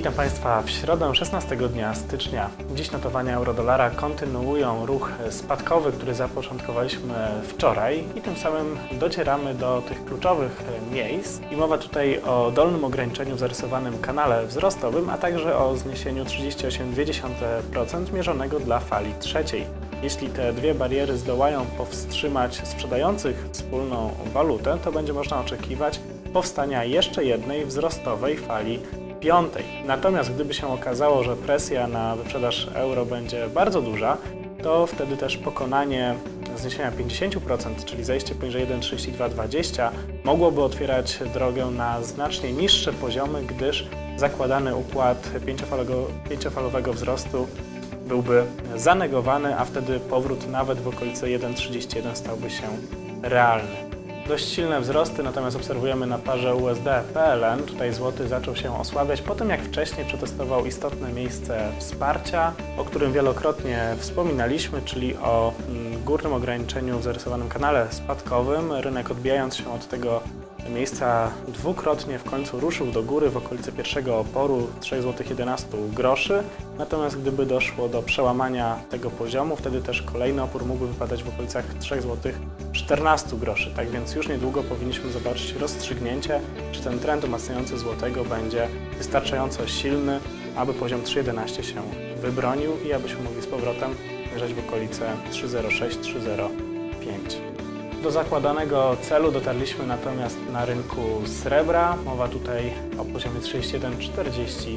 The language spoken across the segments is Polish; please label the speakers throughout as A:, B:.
A: Witam Państwa w środę 16 dnia stycznia. Dziś notowania eurodolara kontynuują ruch spadkowy, który zapoczątkowaliśmy wczoraj i tym samym docieramy do tych kluczowych miejsc. I mowa tutaj o dolnym ograniczeniu w zarysowanym kanale wzrostowym, a także o zniesieniu 38,2% mierzonego dla fali trzeciej. Jeśli te dwie bariery zdołają powstrzymać sprzedających wspólną walutę, to będzie można oczekiwać powstania jeszcze jednej wzrostowej fali piątej. Natomiast gdyby się okazało, że presja na wyprzedaż euro będzie bardzo duża, to wtedy też pokonanie zniesienia 50%, czyli zejście poniżej 1,3220 mogłoby otwierać drogę na znacznie niższe poziomy, gdyż zakładany układ pięciofalowego, pięciofalowego wzrostu byłby zanegowany, a wtedy powrót nawet w okolice 1,31 stałby się realny. Dość silne wzrosty natomiast obserwujemy na parze USD-PLN. Tutaj złoty zaczął się osłabiać po tym, jak wcześniej przetestował istotne miejsce wsparcia, o którym wielokrotnie wspominaliśmy, czyli o mm, górnym ograniczeniu w zarysowanym kanale spadkowym. Rynek odbijając się od tego miejsca dwukrotnie w końcu ruszył do góry w okolicy pierwszego oporu 3,11 groszy. Natomiast gdyby doszło do przełamania tego poziomu, wtedy też kolejny opór mógłby wypadać w okolicach 3 zł 14 groszy. Tak więc już niedługo powinniśmy zobaczyć rozstrzygnięcie, czy ten trend umacniający złotego będzie wystarczająco silny, aby poziom 3,11 się wybronił i abyśmy mogli z powrotem mierzać w okolice 3,06-3,05. Do zakładanego celu dotarliśmy natomiast na rynku srebra. Mowa tutaj o poziomie 31,45.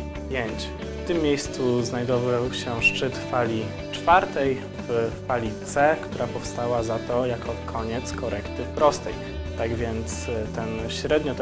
A: W tym miejscu znajdował się szczyt fali czwartej w fali C, która powstała za to jako koniec korekty prostej. Tak więc ten średnio